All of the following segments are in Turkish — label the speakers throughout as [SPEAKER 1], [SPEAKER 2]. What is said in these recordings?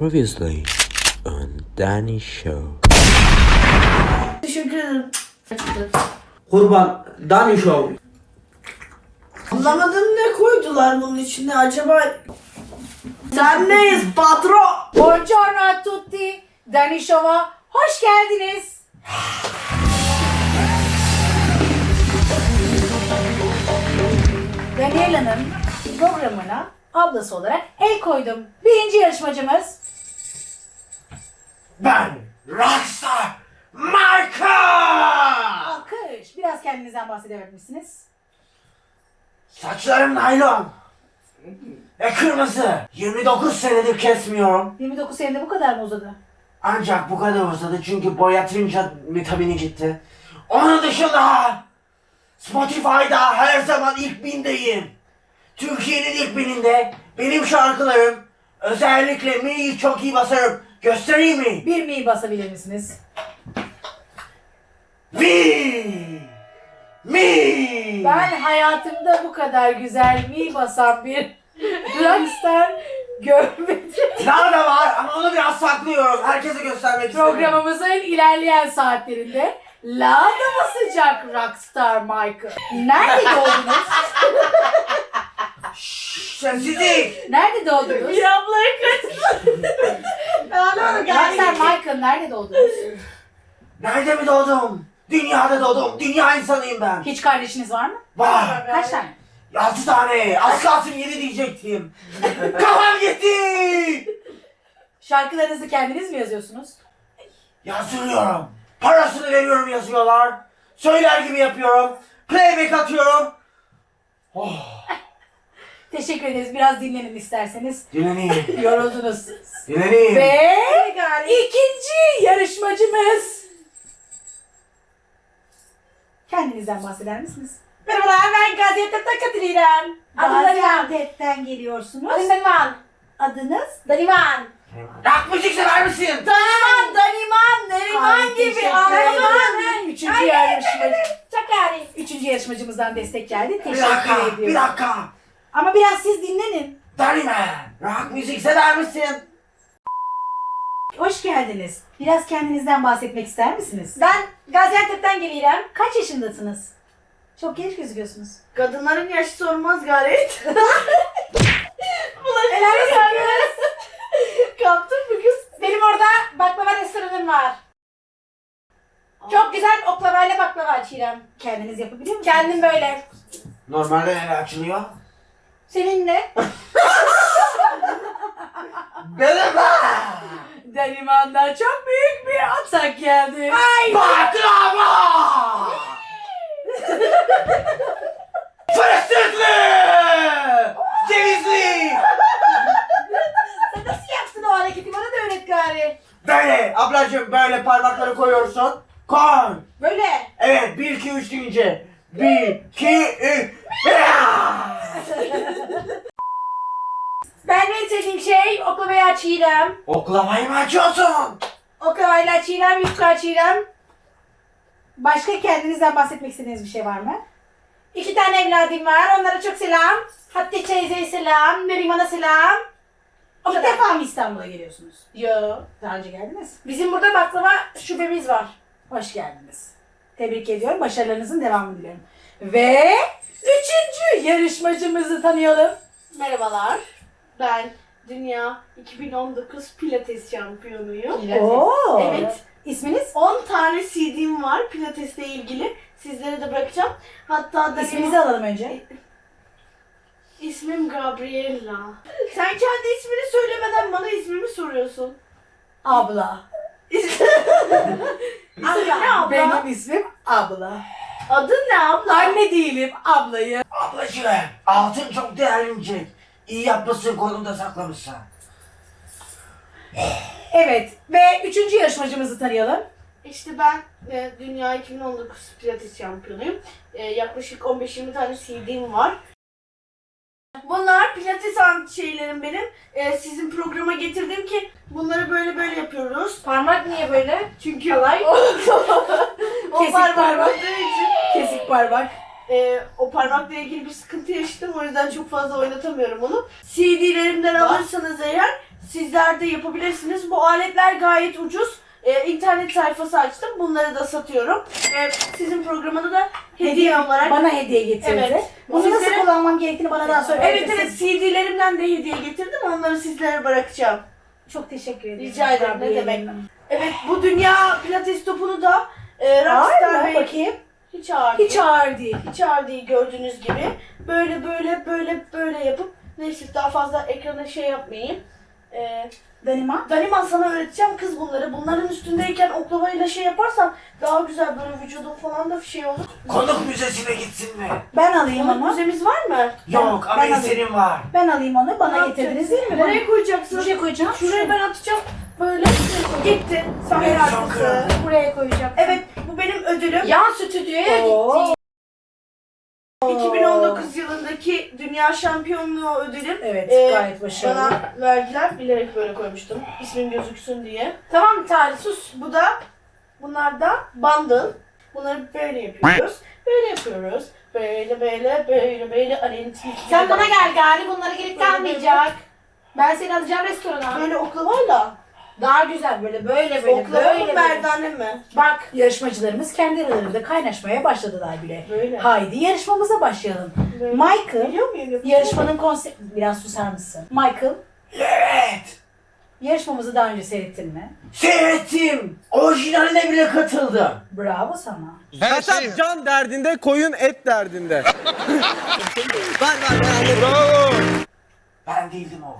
[SPEAKER 1] Previously on Danny Show.
[SPEAKER 2] Teşekkür ederim.
[SPEAKER 3] Kurban Dani Show.
[SPEAKER 2] Anlamadım ne koydular bunun içine acaba? Sen neyiz patron?
[SPEAKER 4] Buongiorno a tutti. Dani Show'a hoş geldiniz. Daniela'nın programına ablası olarak el koydum. Birinci yarışmacımız
[SPEAKER 3] Ben Rockstar Michael.
[SPEAKER 4] Alkış. Biraz kendinizden bahsedebilir misiniz?
[SPEAKER 3] Saçlarım naylon. Ve kırmızı. 29 senedir kesmiyorum.
[SPEAKER 4] 29 senede bu kadar mı uzadı?
[SPEAKER 3] Ancak bu kadar uzadı çünkü boyatınca vitamini gitti. Onun dışında Spotify'da her zaman ilk bindeyim. Türkiye'nin ilk bininde benim şarkılarım özellikle mi'yi çok iyi basarım. Göstereyim mi?
[SPEAKER 4] Bir mi basabilir misiniz?
[SPEAKER 3] Mi! Mi!
[SPEAKER 4] Ben hayatımda bu kadar güzel mi basan bir rockstar görmedim.
[SPEAKER 3] Daha da var ama onu biraz saklıyorum. Herkese göstermek istiyorum.
[SPEAKER 4] Programımızın ilerleyen saatlerinde La da basacak Rockstar Michael. Nerede doğdunuz?
[SPEAKER 3] Sensizlik!
[SPEAKER 4] Nerede doğdunuz?
[SPEAKER 2] Bir ablaya kaçtı.
[SPEAKER 4] Michael nerede doğdunuz?
[SPEAKER 3] Nerede mi doğdum? Dünyada doğdum. Dünya insanıyım ben.
[SPEAKER 4] Hiç kardeşiniz var mı?
[SPEAKER 3] Var.
[SPEAKER 4] Kaç tane?
[SPEAKER 3] Altı tane. Az kalsın yedi diyecektim. Kafam gitti.
[SPEAKER 4] Şarkılarınızı kendiniz mi yazıyorsunuz?
[SPEAKER 3] Yazdırıyorum. Parasını veriyorum yazıyorlar. Söyler gibi yapıyorum. Playback atıyorum. Oh.
[SPEAKER 4] Teşekkür ederiz. Biraz dinlenin isterseniz.
[SPEAKER 3] Dinleneyim.
[SPEAKER 4] Yoruldunuz.
[SPEAKER 3] Dinleneyim.
[SPEAKER 4] Ve ikinci yarışmacımız. Kendinizden bahseder misiniz?
[SPEAKER 2] Merhabalar ben Gaziantep'ten Katilinem.
[SPEAKER 4] Gaziantep'ten geliyorsunuz.
[SPEAKER 2] Adım Daniman.
[SPEAKER 4] Adınız?
[SPEAKER 2] Daniman.
[SPEAKER 3] Rock müzik sever misin?
[SPEAKER 2] Daniman, Daniman, Neriman gibi mı?
[SPEAKER 4] Üçüncü yarışmacı.
[SPEAKER 2] Çok yani.
[SPEAKER 4] Üçüncü yarışmacımızdan destek geldi.
[SPEAKER 3] Bir
[SPEAKER 4] Teşekkür
[SPEAKER 3] dakika.
[SPEAKER 4] ediyorum.
[SPEAKER 3] Bir dakika.
[SPEAKER 4] Ama biraz siz dinlenin.
[SPEAKER 3] Man. Rock müzik sever misin?
[SPEAKER 4] Hoş geldiniz. Biraz kendinizden bahsetmek ister misiniz?
[SPEAKER 2] Ben Gaziantep'ten geliyorum.
[SPEAKER 4] Kaç yaşındasınız? Çok genç gözüküyorsunuz.
[SPEAKER 2] Kadınların yaşı sormaz gayret.
[SPEAKER 4] Helal olsun.
[SPEAKER 2] Kaptın mı kız?
[SPEAKER 4] Benim orada baklava restoranım var.
[SPEAKER 2] Çok güzel oklavayla baklava açıyorum.
[SPEAKER 4] Kendiniz yapabiliyor musunuz?
[SPEAKER 2] Kendim böyle.
[SPEAKER 3] Normalde neler açılıyor?
[SPEAKER 2] Seninle.
[SPEAKER 3] Benim
[SPEAKER 4] Daniman'dan çok büyük bir atak geldi.
[SPEAKER 3] Baklava! Fıstıklı! Cevizli!
[SPEAKER 2] Sen nasıl yaptın o hareketi? Bana da öğret gari.
[SPEAKER 3] Böyle ablacığım böyle parmakları koyuyorsun. Koy.
[SPEAKER 2] Böyle.
[SPEAKER 3] Evet bir iki üç deyince. Bir iki üç.
[SPEAKER 2] Ben en sevdiğim şey oklavayı açıyorum.
[SPEAKER 3] Oklavayı mı açıyorsun?
[SPEAKER 2] Oklavayla açıyorum, yufka açıyorum.
[SPEAKER 4] Başka kendinizden bahsetmek istediğiniz bir şey var mı?
[SPEAKER 2] İki tane evladım var. Onlara çok selam. Hatice teyzeye selam. Neriman'a selam. O
[SPEAKER 4] İlk
[SPEAKER 2] kadar.
[SPEAKER 4] defa mı İstanbul'a geliyorsunuz?
[SPEAKER 2] Yo.
[SPEAKER 4] Daha önce geldiniz.
[SPEAKER 2] Bizim burada baklava şubemiz var.
[SPEAKER 4] Hoş geldiniz. Tebrik ediyorum. Başarılarınızın devamını diliyorum. Ve üçüncü yarışmacımızı tanıyalım.
[SPEAKER 5] Merhabalar. Ben Dünya 2019 Pilates şampiyonuyum.
[SPEAKER 4] Oo.
[SPEAKER 5] Evet.
[SPEAKER 4] İsminiz?
[SPEAKER 5] 10 tane CD'm var Pilates'le ilgili. Sizlere de bırakacağım. Hatta da
[SPEAKER 4] İsminizi alalım önce.
[SPEAKER 5] İsmim Gabriella. Sen kendi ismini söylemeden bana ismimi soruyorsun.
[SPEAKER 4] Abla.
[SPEAKER 5] İsmin ne abla?
[SPEAKER 4] Benim ismim Abla.
[SPEAKER 5] Adın ne abla?
[SPEAKER 4] Anne değilim, ablayım.
[SPEAKER 3] Ablacığım altın çok değerlenecek. İyi yapmışsın kolunda saklamışsın.
[SPEAKER 4] Evet ve üçüncü yarışmacımızı tanıyalım.
[SPEAKER 5] İşte ben e, Dünya 2019 Pilates şampiyonuyum. E, yaklaşık 15-20 tane CD'm var. Bunlar Pilates şeylerim benim. E, sizin programa getirdim ki bunları böyle böyle yapıyoruz.
[SPEAKER 2] Parmak niye böyle?
[SPEAKER 5] Çünkü olay o
[SPEAKER 4] Kesik
[SPEAKER 5] parmak
[SPEAKER 4] parmak. Kesik parmak.
[SPEAKER 5] e, o parmakla ilgili bir sıkıntı yaşadım. O yüzden çok fazla oynatamıyorum onu. CD'lerimden alırsanız eğer sizler de yapabilirsiniz. Bu aletler gayet ucuz. Ee, internet sayfası açtım. Bunları da satıyorum. Ee, sizin programada da hediye, olarak
[SPEAKER 4] Bana hediye getirdi.
[SPEAKER 5] Evet.
[SPEAKER 4] Bunu
[SPEAKER 5] Sizlere-
[SPEAKER 4] nasıl kullanmam gerektiğini bana daha sonra
[SPEAKER 5] Evet evet CD'lerimden de hediye getirdim. Onları sizlere bırakacağım.
[SPEAKER 4] Çok teşekkür ederim.
[SPEAKER 5] Rica ederim, ne demek. Evet bu dünya pilates topunu da e, Rockstar? Bey
[SPEAKER 4] Bakayım.
[SPEAKER 5] hiç ağır
[SPEAKER 4] Hiç
[SPEAKER 5] değil.
[SPEAKER 4] ağır değil.
[SPEAKER 5] Hiç ağır değil gördüğünüz gibi. Böyle böyle böyle böyle yapıp neyse daha fazla ekrana şey yapmayayım. Ee,
[SPEAKER 4] Danima.
[SPEAKER 5] Daniman sana öğreteceğim kız bunları. Bunların üstündeyken oklavayla şey yaparsan daha güzel böyle vücudun falan da şey olur.
[SPEAKER 3] Konuk müzesine gitsin mi?
[SPEAKER 4] Ben alayım
[SPEAKER 5] Onun
[SPEAKER 4] onu.
[SPEAKER 5] müzemiz var mı?
[SPEAKER 3] Yok ama
[SPEAKER 4] ben
[SPEAKER 3] senin var.
[SPEAKER 4] Ben alayım onu. Bana getirdiniz değil mi?
[SPEAKER 5] Nereye koyacaksın?
[SPEAKER 4] Şuraya koyacağım.
[SPEAKER 5] Şuraya ben atacağım. Böyle gitti. Sahne arkası.
[SPEAKER 4] Buraya koyacağım.
[SPEAKER 5] Evet bu benim ödülüm.
[SPEAKER 2] Yan stüdyoya gitti.
[SPEAKER 5] 2019 yılındaki dünya şampiyonluğu ödülüm.
[SPEAKER 4] Evet
[SPEAKER 5] Ee,
[SPEAKER 4] gayet başarılı.
[SPEAKER 5] Bana vergiler bilerek böyle koymuştum. İsmim gözüksün diye.
[SPEAKER 2] Tamam Tarih sus.
[SPEAKER 5] Bu da bunlar da bundle. Bunları böyle yapıyoruz. Böyle yapıyoruz. Böyle böyle böyle böyle Ali'nin
[SPEAKER 2] Sen bana gel gari bunları gelip kalmayacak. Ben seni alacağım restorana.
[SPEAKER 5] Böyle oklavayla.
[SPEAKER 2] Daha güzel böyle böyle böyle
[SPEAKER 5] Oklava
[SPEAKER 2] böyle
[SPEAKER 5] mı
[SPEAKER 2] böyle.
[SPEAKER 5] merdane mi?
[SPEAKER 2] Bak
[SPEAKER 4] Yarışmacılarımız kendi aralarında kaynaşmaya başladılar bile.
[SPEAKER 5] Böyle.
[SPEAKER 4] Haydi yarışmamıza başlayalım.
[SPEAKER 5] Böyle.
[SPEAKER 4] Michael,
[SPEAKER 5] Biliyor muyum?
[SPEAKER 4] yarışmanın konsept... Biraz susar mısın? Michael,
[SPEAKER 3] Evet.
[SPEAKER 4] yarışmamızı daha önce seyrettin mi?
[SPEAKER 3] Seyrettim. Orijinaline bile katıldım.
[SPEAKER 4] Bravo sana.
[SPEAKER 6] Kasap can derdinde, koyun et derdinde. var var var. Bravo.
[SPEAKER 3] Ben değildim o.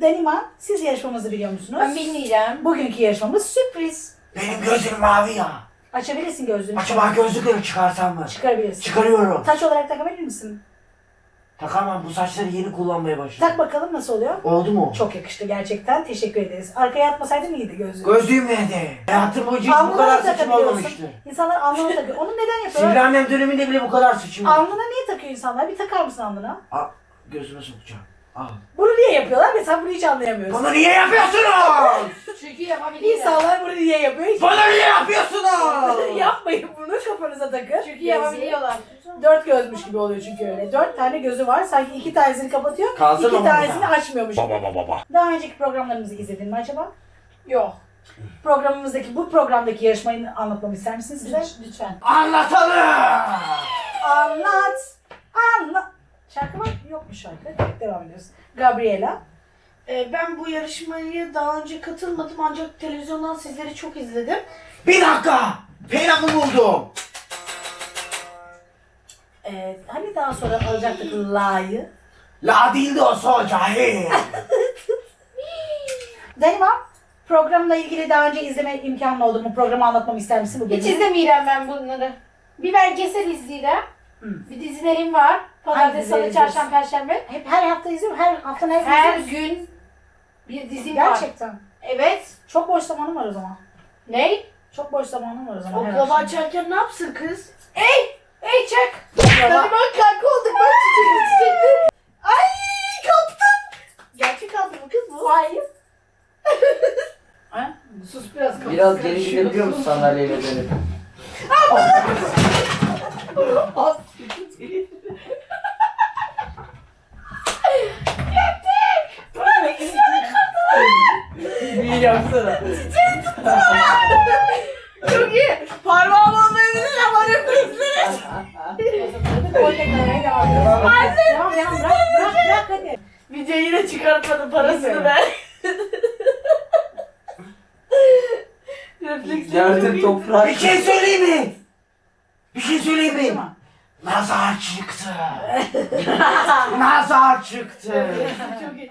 [SPEAKER 4] Daniman, siz yarışmamızı biliyor musunuz?
[SPEAKER 2] ben bilmeyeceğim.
[SPEAKER 4] Bugünkü yarışmamız sürpriz.
[SPEAKER 3] Benim gözlerim mavi ya.
[SPEAKER 4] Açabilirsin gözlüğünü.
[SPEAKER 3] Acaba gözlükleri çıkarsam mı?
[SPEAKER 4] Çıkarabilirsin.
[SPEAKER 3] Çıkarıyorum.
[SPEAKER 4] Taç olarak takabilir misin?
[SPEAKER 3] Takamam bu saçları yeni kullanmaya başladım.
[SPEAKER 4] Tak bakalım nasıl oluyor?
[SPEAKER 3] Oldu mu?
[SPEAKER 4] Çok yakıştı gerçekten. Teşekkür ederiz. Arkaya atmasaydın iyiydi gözlüğü.
[SPEAKER 3] Gözlüğüm nerede? Hayatım boyunca hiç bu
[SPEAKER 4] Alnına
[SPEAKER 3] kadar
[SPEAKER 4] da
[SPEAKER 3] saçım
[SPEAKER 4] takabiliyorsun.
[SPEAKER 3] olmamıştı.
[SPEAKER 4] İnsanlar alnına takıyor. Onu neden
[SPEAKER 3] Sivri
[SPEAKER 4] yapıyorlar?
[SPEAKER 3] annem döneminde bile bu kadar saçım yok.
[SPEAKER 4] Alnına niye takıyor insanlar? Bir takar mısın alnına?
[SPEAKER 3] Al, gözüme sokacağım.
[SPEAKER 4] Bunu niye yapıyorlar? Mesela bunu hiç anlayamıyoruz.
[SPEAKER 3] Bunu niye yapıyorsunuz?
[SPEAKER 2] Çünkü yapabilirim.
[SPEAKER 4] İnsanlar bunu niye yapıyor? Hiç
[SPEAKER 3] Bunu niye yapıyorsunuz?
[SPEAKER 4] yapmayın bunu kafanıza takın.
[SPEAKER 2] Çünkü yapabiliyorlar.
[SPEAKER 4] Dört gözmüş gibi oluyor çünkü öyle. Dört tane gözü var. Sanki iki tanesini kapatıyor.
[SPEAKER 3] Kalsın
[SPEAKER 4] iki
[SPEAKER 3] ama
[SPEAKER 4] tanesini açmıyormuş gibi. Daha önceki programlarımızı izledin mi acaba?
[SPEAKER 2] Yok.
[SPEAKER 4] Programımızdaki bu programdaki yarışmayı anlatmamı ister misiniz bize?
[SPEAKER 2] Lütfen.
[SPEAKER 3] Anlatalım.
[SPEAKER 4] Anlat. Anlat. Şarkı var? Yok mu şarkı? Devam ediyoruz. Gabriela.
[SPEAKER 5] Ee, ben bu yarışmaya daha önce katılmadım ancak televizyondan sizleri çok izledim.
[SPEAKER 3] Bir dakika. Penamı buldum.
[SPEAKER 4] Ee, hani daha sonra alacaktık la'yı.
[SPEAKER 3] La değil de o so cahil.
[SPEAKER 4] Danima, programla ilgili daha önce izleme imkanı oldu mu? Programı anlatmamı ister misin? Bu
[SPEAKER 2] Hiç izlemeyeceğim ben bunları. Bir belgesel izleyeceğim.
[SPEAKER 4] Hı.
[SPEAKER 2] Bir dizilerim var. Pazartesi, salı,
[SPEAKER 4] izliyorsun?
[SPEAKER 2] çarşamba, perşembe.
[SPEAKER 4] Hep her hafta izliyorum. Her hafta ne
[SPEAKER 2] Her
[SPEAKER 4] izliyorsun?
[SPEAKER 2] gün bir dizim var.
[SPEAKER 4] Gerçekten.
[SPEAKER 2] Evet.
[SPEAKER 4] Çok boş zamanım var o zaman.
[SPEAKER 2] Ne?
[SPEAKER 4] Çok boş zamanım var o zaman. her
[SPEAKER 5] Oklava
[SPEAKER 4] akşam.
[SPEAKER 5] açarken ne yapsın kız?
[SPEAKER 2] Ey! Ey çek!
[SPEAKER 4] Oklava-
[SPEAKER 5] Hadi bak kanka olduk bak çiçekli çiçekli. Ay kaptım. Gerçek kaldı mı kız bu?
[SPEAKER 4] Hayır. Ha?
[SPEAKER 2] Sus biraz kafası
[SPEAKER 7] Biraz geri
[SPEAKER 2] karışıyor.
[SPEAKER 7] gidebiliyor musun sandalyeyle dönüp?
[SPEAKER 5] Az.
[SPEAKER 7] Bir yapsana.
[SPEAKER 5] Çok iyi. Parmağım olmayabilir ama refleksleri.
[SPEAKER 4] Koyla kalmaya devam ediyoruz. Devam devam bırak bırak bırak hadi.
[SPEAKER 5] Video yine çıkartmadım parasını
[SPEAKER 4] İyi
[SPEAKER 5] ben. Refleksleri çok
[SPEAKER 7] Yerde
[SPEAKER 5] iyi.
[SPEAKER 7] toprak.
[SPEAKER 3] Bir şey söyleyeyim mi? Bir şey söyleyeyim mi?
[SPEAKER 4] Tamam.
[SPEAKER 3] Nazar çıktı. Nazar çıktı.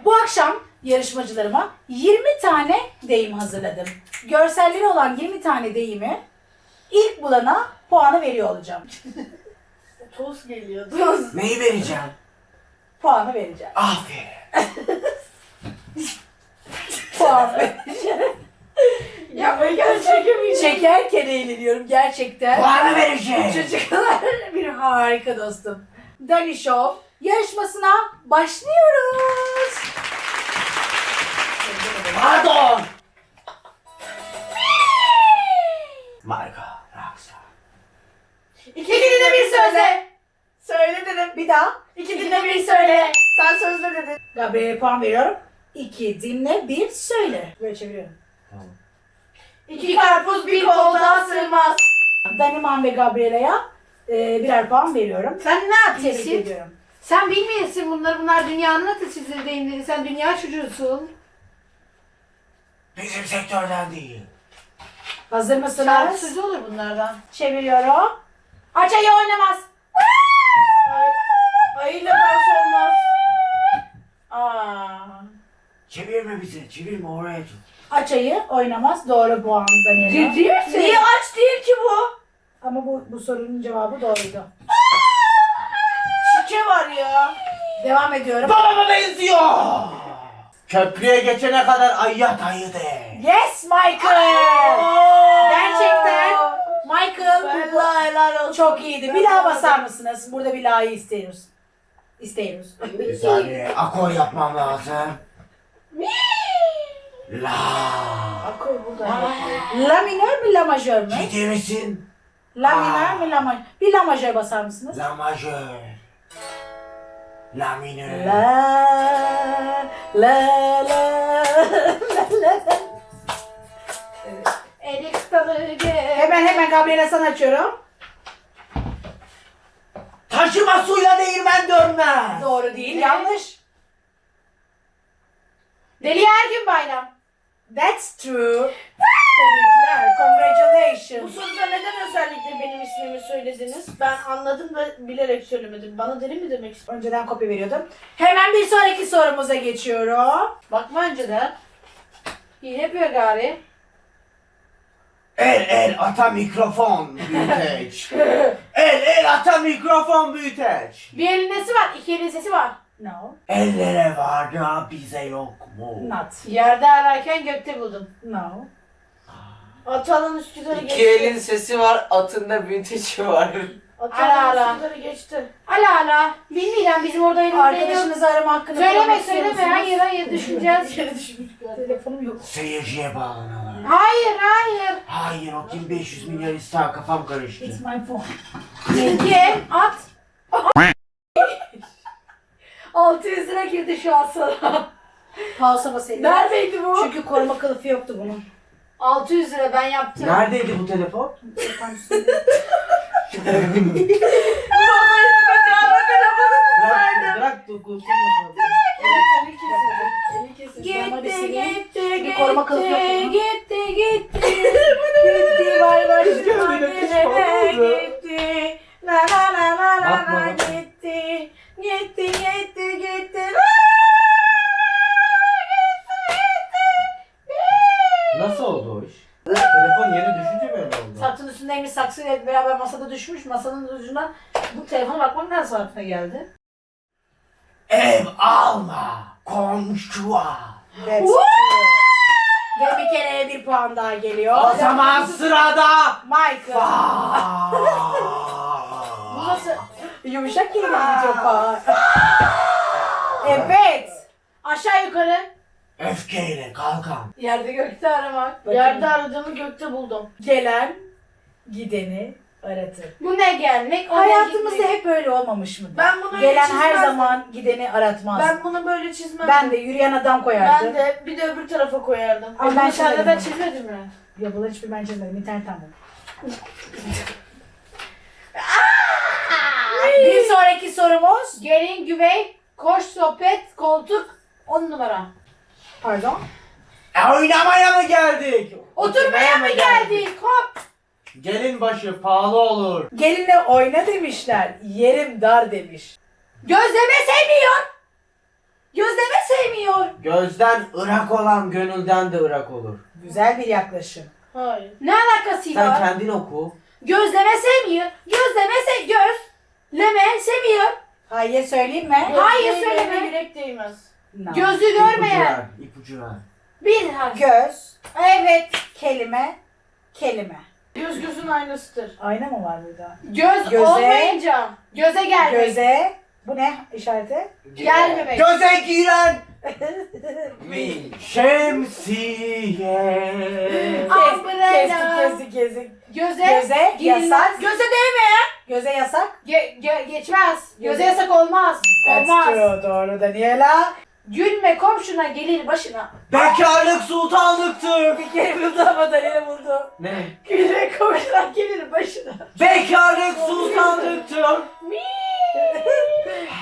[SPEAKER 4] Bu akşam yarışmacılarıma 20 tane deyim hazırladım. Görselleri olan 20 tane deyimi ilk bulana puanı veriyor olacağım.
[SPEAKER 5] Toz geliyor. Toz.
[SPEAKER 3] Neyi vereceğim?
[SPEAKER 4] Puanı vereceğim.
[SPEAKER 3] Aferin.
[SPEAKER 4] Puan vereceğim.
[SPEAKER 2] Ya ben gerçekten
[SPEAKER 4] Çekerken eğleniyorum gerçekten.
[SPEAKER 3] Puanı vereceğim.
[SPEAKER 4] Çocuklar bir harika dostum. Dani Show yarışmasına başlıyoruz.
[SPEAKER 3] Pardon. Marka. Raksa.
[SPEAKER 5] İki dilde bir söyle. Söyle dedim.
[SPEAKER 4] Bir daha.
[SPEAKER 5] İki dilde bir söyle. Sen sözle dedin.
[SPEAKER 4] Gabriel'e puan veriyorum. iki dinle, bir söyle. Böyle çeviriyorum.
[SPEAKER 5] İki karpuz bir koltuğa sığmaz.
[SPEAKER 4] Daniman ve Gabriela'ya e, birer puan veriyorum.
[SPEAKER 2] Sen ne
[SPEAKER 4] Tebrik ediyorum.
[SPEAKER 2] Sen bilmiyorsun bunları. Bunlar dünyanın atasözleri deyimleri. Sen dünya çocuğusun.
[SPEAKER 3] Bizim sektörden değil.
[SPEAKER 4] Hazır
[SPEAKER 2] Şarkı
[SPEAKER 4] mısınız?
[SPEAKER 2] sözü olur bunlardan.
[SPEAKER 4] Çeviriyorum. Açayı oynamaz.
[SPEAKER 5] Ayıyla dans olmaz.
[SPEAKER 2] Aa.
[SPEAKER 3] Çevirme bizi. Çevirme oraya tut.
[SPEAKER 4] Açayı oynamaz. Doğru puan Daniela.
[SPEAKER 2] Ciddi misin?
[SPEAKER 5] Niye aç değil ki bu?
[SPEAKER 4] Ama bu, bu sorunun cevabı doğruydu.
[SPEAKER 5] Şike var ya.
[SPEAKER 4] Devam ediyorum.
[SPEAKER 3] Babama benziyor. Köprüye geçene kadar ayya dayı de.
[SPEAKER 4] Yes Michael. Gerçekten Michael bu-
[SPEAKER 5] Vallahi helal olsun.
[SPEAKER 4] çok iyiydi. Bir daha basar mısınız? Burada bir la'yı istiyoruz. İstiyoruz.
[SPEAKER 3] Bir saniye akor yapmam lazım. La.
[SPEAKER 5] Akıl burada.
[SPEAKER 4] La minör mü la majör mü?
[SPEAKER 3] Ciddi misin?
[SPEAKER 4] La minör mü la majör? Bir la majör basar mısınız?
[SPEAKER 3] La majör. La minör.
[SPEAKER 4] La la la la la. Hemen hemen Gabriela sana açıyorum.
[SPEAKER 3] Taşıma suyla değirmen dönmez.
[SPEAKER 4] Doğru değil,
[SPEAKER 2] Ne?
[SPEAKER 4] yanlış.
[SPEAKER 2] Deli her gün bayram.
[SPEAKER 4] That's true. Tebrikler,
[SPEAKER 5] Bu
[SPEAKER 4] congratulations.
[SPEAKER 5] soruda neden özellikle benim ismimi söylediniz? Ben anladım da bilerek söylemedim. Bana deli mi demek istiyorsun?
[SPEAKER 4] Önceden kopya veriyordum. Hemen bir sonraki sorumuza geçiyorum.
[SPEAKER 2] Bakma önceden. Hile yapıyor gari.
[SPEAKER 3] El el ata mikrofon büyüteç. el el ata mikrofon büyüteç.
[SPEAKER 2] Bir elin nesi var? İki elin sesi var.
[SPEAKER 4] No,
[SPEAKER 3] Ellere var da bize yok mu?
[SPEAKER 4] not.
[SPEAKER 2] Yerde ararken gökte buldum.
[SPEAKER 4] No.
[SPEAKER 5] Atanın Üsküdar'ı geçti.
[SPEAKER 7] İki elin sesi var, atında büyüteci var.
[SPEAKER 5] Atanın
[SPEAKER 2] Ala ala.
[SPEAKER 5] Üsküdar'ı geçti.
[SPEAKER 2] Ala ala. Bilmiyorum bizim orada elimizde yok.
[SPEAKER 4] Arkadaşınızı arama hakkını
[SPEAKER 2] Söyleme
[SPEAKER 4] kullanmak istiyor
[SPEAKER 2] söyleme.
[SPEAKER 4] musunuz?
[SPEAKER 2] Hayır hayır düşüneceğiz.
[SPEAKER 5] Düşmüş galiba.
[SPEAKER 4] Telefonum yok.
[SPEAKER 3] Seyirciye bağlanalım.
[SPEAKER 2] hayır hayır.
[SPEAKER 3] Hayır o kim 500 milyar ister kafam karıştı.
[SPEAKER 4] It's my phone.
[SPEAKER 2] Kim? At. 600 lira girdi şu an sana.
[SPEAKER 4] Pausa basayım.
[SPEAKER 2] Neredeydi bu?
[SPEAKER 4] Çünkü koruma kılıfı yoktu bunun.
[SPEAKER 2] 600 lira ben yaptım.
[SPEAKER 3] Neredeydi bu telefon?
[SPEAKER 7] Bırak, bırak dokunsun
[SPEAKER 5] Eli kesildi. Eli kesildi.
[SPEAKER 4] Ama bir
[SPEAKER 2] Gitti
[SPEAKER 4] sileyim.
[SPEAKER 2] gitti
[SPEAKER 4] Bir
[SPEAKER 2] gitti
[SPEAKER 4] koruma kılıfı yok bunun.
[SPEAKER 2] gitti gitti gitti vay başıma gelene gitti la la la la la
[SPEAKER 7] Bakma,
[SPEAKER 2] la
[SPEAKER 7] bakma.
[SPEAKER 2] gitti gitti gitti gitti
[SPEAKER 7] Nasıl oldu o iş? Telefon yere düşünce böyle oldu.
[SPEAKER 2] Saçın üstündeymiş saksıyla beraber masada düşmüş masanın ucundan bu telefona bakmak nasıl aklına geldi?
[SPEAKER 3] Ev alma
[SPEAKER 4] true. Ve bir kere bir puan daha geliyor.
[SPEAKER 3] O zaman sırada.
[SPEAKER 4] Michael.
[SPEAKER 2] Nasıl?
[SPEAKER 4] Yumuşak kelime gidiyor puan. evet.
[SPEAKER 2] Aşağı yukarı
[SPEAKER 3] Öfkeyle kalkan.
[SPEAKER 2] yerde gökte aramak.
[SPEAKER 5] Yerde aradığımı gökte buldum.
[SPEAKER 4] Gelen gideni aratır.
[SPEAKER 2] Bu ne gelmek? O
[SPEAKER 4] Hayatımızda
[SPEAKER 2] gitmek?
[SPEAKER 4] hep böyle olmamış mı?
[SPEAKER 5] Ben bunu öyle
[SPEAKER 4] Gelen her zaman gideni aratmaz. Ben,
[SPEAKER 5] Ben bunu böyle çizmem.
[SPEAKER 4] de yürüyen adam koyardım.
[SPEAKER 5] Ben de bir de öbür tarafa koyardım.
[SPEAKER 4] Ama
[SPEAKER 2] Ben
[SPEAKER 4] ben
[SPEAKER 2] dışarıda
[SPEAKER 4] çizmedim.
[SPEAKER 2] mi?
[SPEAKER 4] Ya bunları hiçbir ben çizmedim. İnternetten buldum. bir sonraki sorumuz.
[SPEAKER 2] Gelin güvey, koş sohbet, koltuk 10 numara.
[SPEAKER 4] Pardon.
[SPEAKER 3] E, oynamaya mı geldik?
[SPEAKER 2] Oturmaya mı geldik? Hop!
[SPEAKER 7] Gelin başı pahalı olur.
[SPEAKER 4] Gelinle oyna demişler. Yerim dar demiş.
[SPEAKER 2] Gözleme sevmiyor. Gözleme sevmiyor.
[SPEAKER 3] Gözden ırak olan gönülden de ırak olur.
[SPEAKER 4] Güzel bir yaklaşım.
[SPEAKER 5] Hayır.
[SPEAKER 2] Ne alakası
[SPEAKER 3] Sen
[SPEAKER 2] var?
[SPEAKER 3] kendin oku.
[SPEAKER 2] Gözleme sevmiyor. Gözleme sev göz. Leme sevmiyor.
[SPEAKER 4] Hayır söyleyeyim mi?
[SPEAKER 2] Hayır, söyleme.
[SPEAKER 5] değmedi, Yürek değmez.
[SPEAKER 4] No.
[SPEAKER 2] Gözü
[SPEAKER 3] İpucu
[SPEAKER 2] görmeyen.
[SPEAKER 3] ver, ipucu ver.
[SPEAKER 2] Bir harf.
[SPEAKER 4] Göz,
[SPEAKER 2] Evet.
[SPEAKER 4] kelime, kelime.
[SPEAKER 5] Göz gözün aynasıdır.
[SPEAKER 4] Ayna mı var burada?
[SPEAKER 2] Göz
[SPEAKER 4] Göze.
[SPEAKER 2] olmayınca. Göze gelmek.
[SPEAKER 4] Göze. Bu ne işareti?
[SPEAKER 2] Gelmemek.
[SPEAKER 3] Göze giren şemsiye.
[SPEAKER 2] Umbrella.
[SPEAKER 4] Kestik kestik kestik.
[SPEAKER 2] Göze.
[SPEAKER 4] Göze
[SPEAKER 2] girilmez.
[SPEAKER 4] yasak.
[SPEAKER 2] Göze değmeyen.
[SPEAKER 4] Göze yasak.
[SPEAKER 2] Ge- ge- geçmez. Göze yasak olmaz.
[SPEAKER 4] That's
[SPEAKER 2] Olmaz.
[SPEAKER 4] true. Doğru Daniela. Gülme komşuna gelir başına.
[SPEAKER 3] Bekarlık sultanlıktır.
[SPEAKER 4] Bir kere buldu ama da yine buldu.
[SPEAKER 3] Ne?
[SPEAKER 4] Gülme komşuna gelir başına.
[SPEAKER 3] Bekarlık sultanlıktır.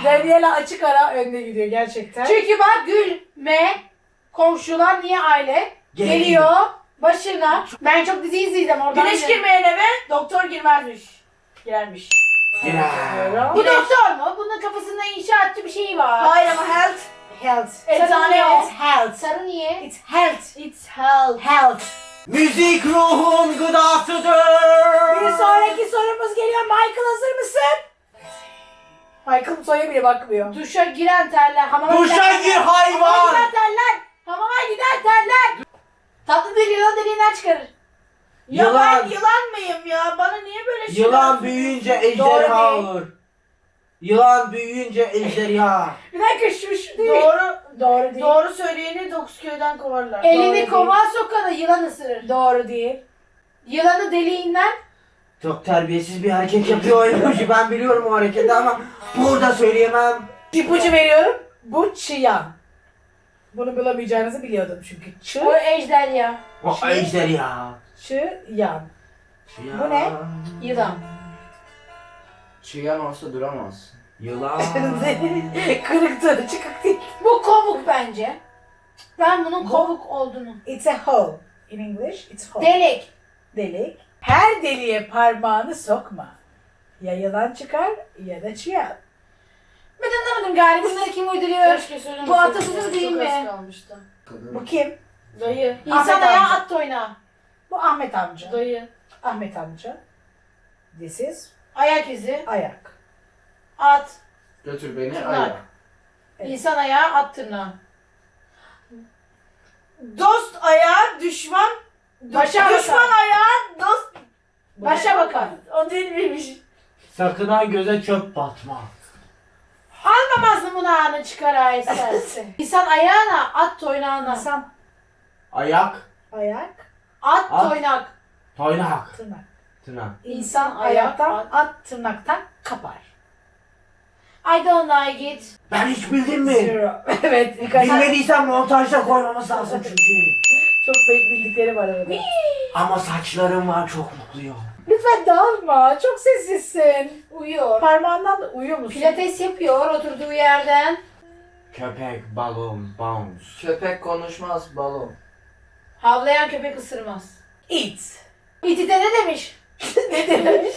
[SPEAKER 4] Daniela açık ara önde gidiyor gerçekten. Çünkü bak gülme komşular niye aile?
[SPEAKER 3] Geliyor.
[SPEAKER 4] Geliyor başına. Ben çok dizi izleyeceğim oradan.
[SPEAKER 5] Güneş girmeyen eve doktor girmezmiş. Girermiş.
[SPEAKER 3] Ya.
[SPEAKER 4] Bu doktor mu? Bunun kafasında inşaatçı bir şey var.
[SPEAKER 5] Hayır ama health.
[SPEAKER 4] Health.
[SPEAKER 5] Eczane
[SPEAKER 4] Sarı niye?
[SPEAKER 5] o.
[SPEAKER 4] It's health. Sarı niye? It's health.
[SPEAKER 5] It's health.
[SPEAKER 4] Health.
[SPEAKER 3] Müzik ruhun gıdasıdır.
[SPEAKER 4] Bir sonraki sorumuz geliyor. Michael hazır mısın? Michael soya bile bakmıyor. Duşa giren terler. Hamama
[SPEAKER 3] Duşa
[SPEAKER 4] giden
[SPEAKER 3] gir
[SPEAKER 4] terler. Hamama
[SPEAKER 3] hayvan.
[SPEAKER 4] giden terler. Hamama giden terler. Tatlı yılan deliğinden çıkarır.
[SPEAKER 5] Ya
[SPEAKER 3] Yılan.
[SPEAKER 5] ben yılan mıyım ya? Bana niye böyle şeyler
[SPEAKER 3] Yılan büyüyünce ejderha
[SPEAKER 4] değil.
[SPEAKER 3] olur. Yılan büyüyünce ejderha.
[SPEAKER 4] Bir dakika şu şu değil.
[SPEAKER 5] Doğru.
[SPEAKER 4] Doğru değil.
[SPEAKER 5] Doğru söyleyeni dokuz köyden kovarlar.
[SPEAKER 4] Elini
[SPEAKER 5] Doğru
[SPEAKER 4] kova sokanı yılan ısırır. Doğru değil. Yılanı deliğinden
[SPEAKER 3] Çok terbiyesiz bir hareket yapıyor o emoji. Ben biliyorum o hareketi ama burada söyleyemem.
[SPEAKER 4] ipucu veriyorum. Bu çıyan. Bunu bulamayacağınızı biliyordum çünkü. Çı,
[SPEAKER 5] O ejderha.
[SPEAKER 3] O
[SPEAKER 4] Şey-
[SPEAKER 3] ejderha.
[SPEAKER 4] Çıyan.
[SPEAKER 3] Ya.
[SPEAKER 4] Bu ne? Yılan.
[SPEAKER 7] Çıyan olsa duramaz.
[SPEAKER 3] Yılan.
[SPEAKER 4] Kırıktı, çıkık değil. Bu kovuk bence. Ben bunun kovuk olduğunu. It's a hole. In English, it's hole. Delik. Delik. Her deliğe parmağını sokma. Ya yılan çıkar ya da çıyan. Ben anlamadım galiba bunları kim uyduruyor?
[SPEAKER 5] Keşke söylemeseydim.
[SPEAKER 4] Bu atasözü değil
[SPEAKER 5] Çok
[SPEAKER 4] mi?
[SPEAKER 5] az kalmıştı.
[SPEAKER 4] Bu kim?
[SPEAKER 5] Dayı.
[SPEAKER 4] İnsan
[SPEAKER 5] Ahmet
[SPEAKER 4] ayağı
[SPEAKER 5] amca.
[SPEAKER 4] at oyna. Bu Ahmet amca.
[SPEAKER 5] Dayı.
[SPEAKER 4] Ahmet amca. This is
[SPEAKER 5] Ayak izi.
[SPEAKER 4] ayak.
[SPEAKER 5] At.
[SPEAKER 7] Götür beni
[SPEAKER 5] Tırnak.
[SPEAKER 7] ayağa.
[SPEAKER 4] Evet.
[SPEAKER 5] İnsan ayağı at tırnağı. Dost ayağı düşman.
[SPEAKER 4] Başa
[SPEAKER 5] düşman
[SPEAKER 4] bakan.
[SPEAKER 5] ayağı dost.
[SPEAKER 4] Başa bakan.
[SPEAKER 5] O değil miymiş?
[SPEAKER 3] Sakın ha göze çöp batma.
[SPEAKER 4] Almamaz mı bunu çıkar ha isterse. İnsan ayağına at toynağına. İnsan
[SPEAKER 3] Ayak,
[SPEAKER 4] ayak. At,
[SPEAKER 3] At.
[SPEAKER 4] toynak.
[SPEAKER 3] toynak,
[SPEAKER 4] Tırnak.
[SPEAKER 3] tırnak.
[SPEAKER 4] İnsan
[SPEAKER 5] ayak,
[SPEAKER 4] ayaktan
[SPEAKER 5] at.
[SPEAKER 4] at, tırnaktan kapar. I don't like it.
[SPEAKER 3] Ben hiç bildim mi?
[SPEAKER 4] Zero. evet. Birkaç
[SPEAKER 3] Bilmediysen montajda koymamız lazım çünkü.
[SPEAKER 4] çok be- bildikleri var arada.
[SPEAKER 3] Ama saçlarım var çok mutluyum.
[SPEAKER 4] Lütfen dağılma. Çok sessizsin.
[SPEAKER 5] Uyuyor.
[SPEAKER 4] Parmağından da uyuyor musun?
[SPEAKER 5] Pilates yapıyor oturduğu yerden.
[SPEAKER 3] Köpek, balon, bounce.
[SPEAKER 7] Köpek konuşmaz balon.
[SPEAKER 5] Havlayan köpek ısırmaz.
[SPEAKER 4] It. It'i de ne demiş? ne demiş?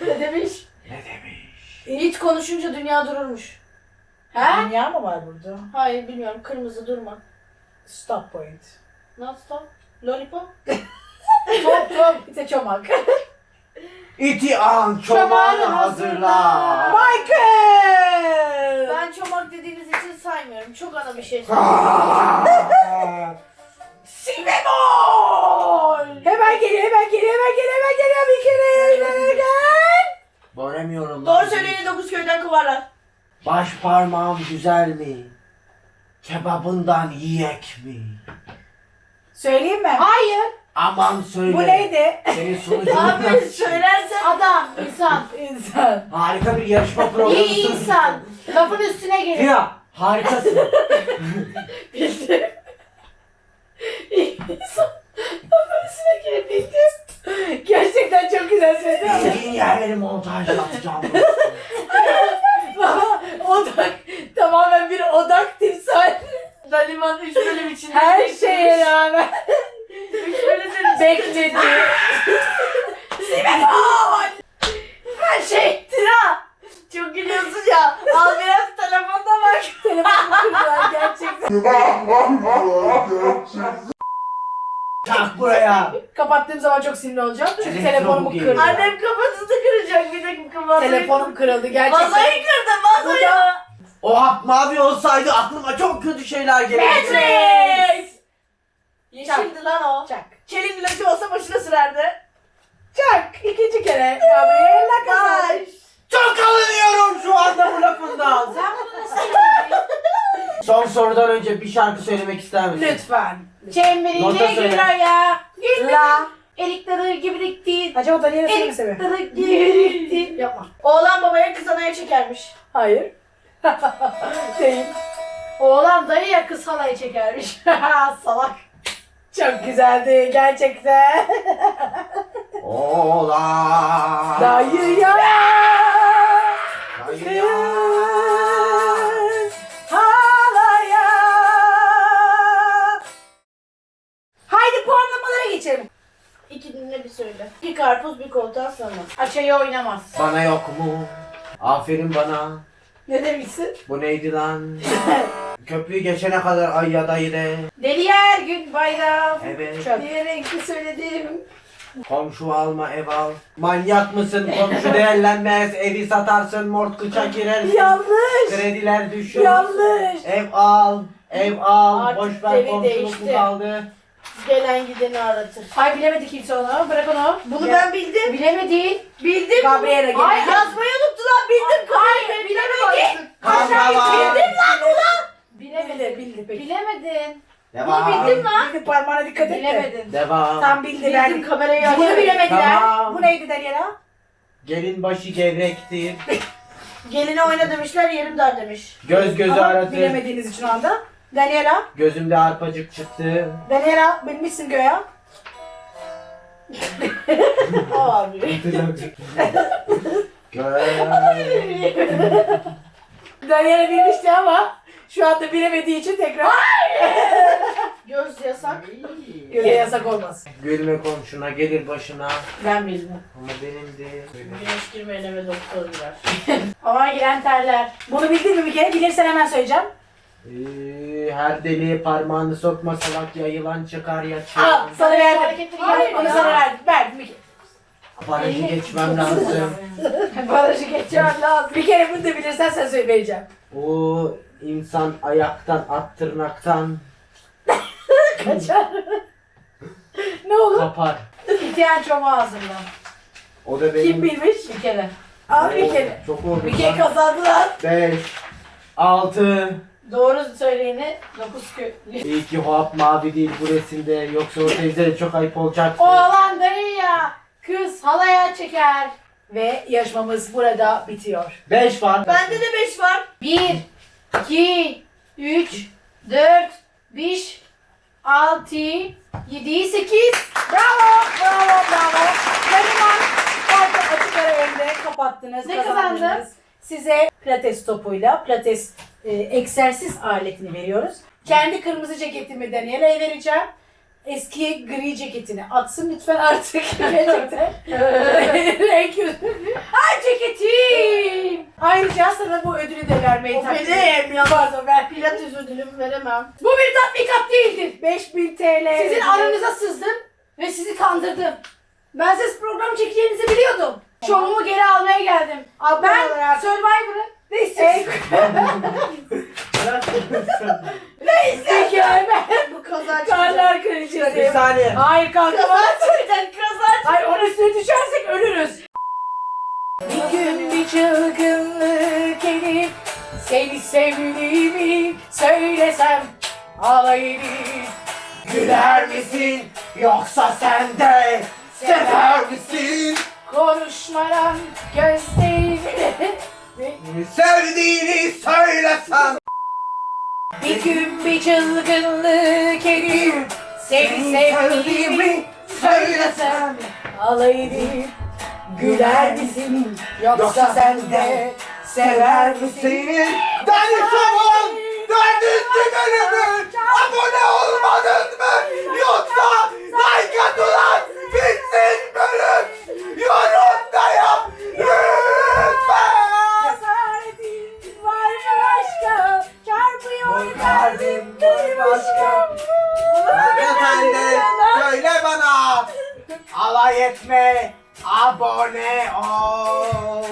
[SPEAKER 5] Ne demiş?
[SPEAKER 3] Ne demiş?
[SPEAKER 5] İt konuşunca dünya dururmuş. He?
[SPEAKER 4] Dünya mı var burada?
[SPEAKER 5] Hayır bilmiyorum. Kırmızı durma.
[SPEAKER 4] Stop point.
[SPEAKER 5] Not stop. Lollipop.
[SPEAKER 4] Top top. İte çomak.
[SPEAKER 3] İti an çomağını hazırla.
[SPEAKER 4] Michael!
[SPEAKER 5] Ben çomak dediğiniz için saymıyorum. Çok ana bir şey.
[SPEAKER 4] Si bemol! Hemen geliyor, hemen geliyor, hemen geliyor, hemen geliyor. Bir kere gel.
[SPEAKER 3] Göremiyorum.
[SPEAKER 5] Doğru söyleyeni dokuz köyden kovarlar.
[SPEAKER 3] Baş parmağım güzel mi? Kebabından yiyek mi?
[SPEAKER 4] Söyleyeyim mi? Hayır.
[SPEAKER 3] Aman söyle.
[SPEAKER 4] Bu neydi?
[SPEAKER 3] Senin sonucun
[SPEAKER 5] Abi söylersen.
[SPEAKER 4] Adam, insan. İnsan.
[SPEAKER 3] Harika bir yarışma programı.
[SPEAKER 4] İyi insan. Lafın üstüne gelir.
[SPEAKER 3] Fina harikasın.
[SPEAKER 4] İnsan. Lafın üstüne gelir. Bildim. Gerçekten çok güzel söyledin.
[SPEAKER 3] Dediğin yerleri montajla atacağım.
[SPEAKER 4] Baba, odak. Tamamen bir odak timsal.
[SPEAKER 5] Daliman 3 bölüm içinde.
[SPEAKER 4] Her şeye rağmen
[SPEAKER 5] 3 bölüm
[SPEAKER 4] bekledi.
[SPEAKER 5] Her şey tira. Çok gülüyorsun ya. Al biraz telefonda bak.
[SPEAKER 4] Telefonu kırdılar gerçekten.
[SPEAKER 3] Tak buraya.
[SPEAKER 4] Kapattığım zaman çok sinirli olacağım. Çünkü
[SPEAKER 3] Elektron
[SPEAKER 4] telefonumu
[SPEAKER 3] geliyor.
[SPEAKER 4] kırdı.
[SPEAKER 5] Annem kafasını kıracak bir dakika. Masayı
[SPEAKER 4] Telefonum kırıldı gerçekten.
[SPEAKER 5] Masayı kırdı masayı.
[SPEAKER 3] O hap mavi olsaydı aklıma çok kötü şeyler gelirdi.
[SPEAKER 5] Matrix. Yeşildi lan o.
[SPEAKER 4] Çak.
[SPEAKER 5] Çelik ilacı olsa başına sürerdi.
[SPEAKER 4] Çak. İkinci kere. Gabriella kazandı.
[SPEAKER 5] Baş.
[SPEAKER 3] Çok alınıyorum şu anda bu lafından.
[SPEAKER 4] Sen bunu nasıl?
[SPEAKER 3] Son sorudan önce bir şarkı söylemek ister misin?
[SPEAKER 4] Lütfen.
[SPEAKER 3] Nota söyle.
[SPEAKER 4] gülaya. La. Elikleri gibi dikti. Acaba da niye söylemek istemiyor?
[SPEAKER 5] Elikleri gibi dikti.
[SPEAKER 4] Yapma.
[SPEAKER 5] Oğlan babaya kız anaya çekermiş.
[SPEAKER 4] Hayır. Değil. Oğlan dayıya kız halaya çekermiş. Salak. Çok güzeldi gerçekten.
[SPEAKER 3] Oğlan.
[SPEAKER 4] Dayıya
[SPEAKER 3] Dayıya.
[SPEAKER 4] kız geçelim.
[SPEAKER 5] İki dinle bir söyle. Bir karpuz bir koltuğa sığmaz.
[SPEAKER 4] Açayı oynamaz.
[SPEAKER 3] Bana yok mu? Aferin bana.
[SPEAKER 4] Ne demişsin?
[SPEAKER 3] Bu neydi lan? Köprüyü geçene kadar ay ya dayı de.
[SPEAKER 4] Deli her gün bayram.
[SPEAKER 3] Evet.
[SPEAKER 4] Çok. Bir renkli söyledim.
[SPEAKER 3] Komşu alma ev al. Manyak mısın? Komşu değerlenmez. Evi satarsın mortgıça girersin.
[SPEAKER 4] Yanlış.
[SPEAKER 3] Krediler düşür.
[SPEAKER 4] Yanlış.
[SPEAKER 3] Ev al. Ev al.
[SPEAKER 5] Artık
[SPEAKER 3] Boş ver
[SPEAKER 5] evi
[SPEAKER 3] komşuluk mu
[SPEAKER 5] değişti.
[SPEAKER 3] kaldı?
[SPEAKER 5] Gelen gideni aratır.
[SPEAKER 4] Ay bilemedi kimse onu. Bırak onu.
[SPEAKER 5] Bunu
[SPEAKER 4] Ya-
[SPEAKER 5] ben bildim.
[SPEAKER 4] Bilemedi.
[SPEAKER 5] Bildim.
[SPEAKER 4] Gabriela gene.
[SPEAKER 5] Ay yazmayı unuttular. Bildim.
[SPEAKER 4] Hayır, bilemedi.
[SPEAKER 3] Kavga var.
[SPEAKER 4] Bilemedi. Bildi peki. Bilemedin.
[SPEAKER 3] Devam.
[SPEAKER 5] bildim lan.
[SPEAKER 4] Bildi parmağına dikkat et. de.
[SPEAKER 5] Bilemedin.
[SPEAKER 3] Devam.
[SPEAKER 4] Tam bildi.
[SPEAKER 5] Bildim
[SPEAKER 4] verdik.
[SPEAKER 5] kamerayı
[SPEAKER 4] Bunu bilemediler.
[SPEAKER 3] Tamam.
[SPEAKER 4] Bu neydi Daniela?
[SPEAKER 3] Gelin başı gevrektir.
[SPEAKER 5] Geline oyna demişler yerim dar demiş.
[SPEAKER 3] Göz gözü
[SPEAKER 4] Ama
[SPEAKER 3] aratır.
[SPEAKER 4] bilemediğiniz için o anda. Daniela.
[SPEAKER 3] Gözümde arpacık çıktı.
[SPEAKER 4] Daniela bilmişsin göya.
[SPEAKER 5] Abi.
[SPEAKER 4] Daniela bilmişti ama şu anda bilemediği için tekrar
[SPEAKER 5] Göz yasak.
[SPEAKER 4] göze yasak olmaz.
[SPEAKER 3] Gülme komşuna gelir başına.
[SPEAKER 4] Ben bildim.
[SPEAKER 3] Ama benim de.
[SPEAKER 5] Güneş girmeyen eve doktor girer.
[SPEAKER 4] Hava giren terler. Bunu bildin mi bir kere? Bilirsen hemen söyleyeceğim.
[SPEAKER 3] Ee, her deliğe parmağını sokma salak ya yılan çıkar ya.
[SPEAKER 4] Al sana verdim.
[SPEAKER 5] hareketleri
[SPEAKER 4] Hayır, onu
[SPEAKER 5] ya.
[SPEAKER 4] sana verdim. Verdim bir kere.
[SPEAKER 3] Barajı geçmem lazım.
[SPEAKER 4] Barajı geçeceğim lazım. Bir kere bunu da bilirsen sen söyle vereceğim.
[SPEAKER 3] O insan ayaktan at tırnaktan
[SPEAKER 4] Kaçar. ne olur?
[SPEAKER 3] kapar.
[SPEAKER 4] İhtiyaç çoma hazırlan.
[SPEAKER 3] O da
[SPEAKER 4] Kim
[SPEAKER 3] benim.
[SPEAKER 4] bilmiş? Bir kere. Al bir kere.
[SPEAKER 3] Çok oldu.
[SPEAKER 4] Bir kere kazandılar.
[SPEAKER 3] 5 6
[SPEAKER 4] Doğru söyleyeni 9 kö.
[SPEAKER 3] İyi ki hop mavi değil bu resimde yoksa o teyze de çok ayıp olacaktı.
[SPEAKER 4] Oğlan dayıya kız halaya çeker. Ve yarışmamız burada bitiyor.
[SPEAKER 3] 5 var.
[SPEAKER 5] Bende de 5 var.
[SPEAKER 4] 1, 2, 3, 4, 5, 6, 7, 8. Bravo, bravo, bravo. Neriman farkı açık ara önde kapattınız.
[SPEAKER 5] Ne
[SPEAKER 4] kazandınız. Size pilates topuyla pilates e, egzersiz aletini veriyoruz. Kendi kırmızı ceketimi Daniela'ya vereceğim. Eski gri ceketini atsın lütfen artık. Gerçekten. Renk Ay ceketim. Ayrıca sana bu ödülü de vermeyi
[SPEAKER 5] O
[SPEAKER 4] takdim
[SPEAKER 5] benim ya.
[SPEAKER 4] Pardon ver.
[SPEAKER 5] Pilates ödülümü veremem.
[SPEAKER 4] Bu bir tatbikat değildir. 5000 TL.
[SPEAKER 2] Sizin
[SPEAKER 4] ödülü.
[SPEAKER 2] aranıza sızdım ve sizi kandırdım. Ben siz program çekeceğinizi biliyordum. Şovumu geri almaya geldim.
[SPEAKER 4] Abla
[SPEAKER 2] Ben
[SPEAKER 4] olarak-
[SPEAKER 2] Survivor'ı ne istiyorsun?
[SPEAKER 4] Peki ben
[SPEAKER 5] Bu kazanç.
[SPEAKER 4] karlar
[SPEAKER 3] Bir
[SPEAKER 4] kraliçesi.
[SPEAKER 3] saniye.
[SPEAKER 4] Hayır kalkamaz.
[SPEAKER 5] Kazanç.
[SPEAKER 4] Hayır onun üstüne düşersek ölürüz. Bir gün bir çılgınlık edip seni sevdiğimi söylesem alayını
[SPEAKER 3] Güler misin yoksa sen de sever misin?
[SPEAKER 4] konuşmadan gözlerimi
[SPEAKER 3] Sevdiğini söylesem.
[SPEAKER 4] Bir gün bir çılgınlık edip seni sevdiğimi söylesem alayını güler misin yoksa sen de sever misin?
[SPEAKER 3] Deli Şaban! Dördüncü bölümü! Abone olmadın mı? Yoksa like at ulan! Bitsin bölüm! Yorumda
[SPEAKER 4] Kalbim
[SPEAKER 3] kalbim
[SPEAKER 4] bir başka.
[SPEAKER 3] Efendim söyle bana! Alay etme! Abone ol!